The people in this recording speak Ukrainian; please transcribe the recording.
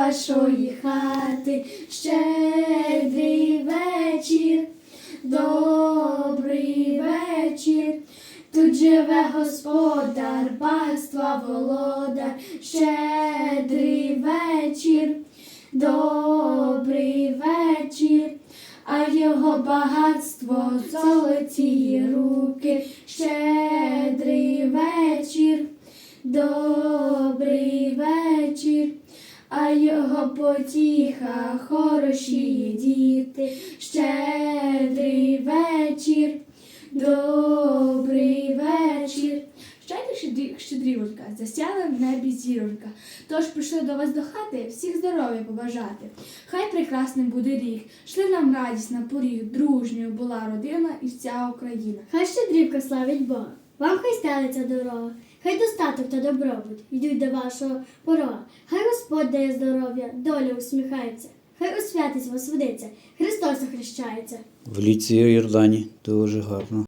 вашої хати, щедрий вечір, добрий вечір. Тут живе господар, батьства володар, щедрий вечір, добрий вечір, а його багатство золоті руки, щедрий вечір, добрий вечір, а його потіха хороші діти, щедрий вечір, добрий вечір. Щедрі щедрі- щедрівонька, засяла в небі зіронька. Тож прийшли до вас до хати всіх здоров'я побажати. Хай прекрасним буде рік, шли нам радість на поріг, дружньою була родина і вся Україна. Хай щедрівка славить Бога, вам хай стелиться дорога, хай достаток та добробут йдуть до вашого порога. Хай Господь дає здоров'я, доля усміхається, хай у святість вас Христос охрещається. В ліці Йордані дуже гарно.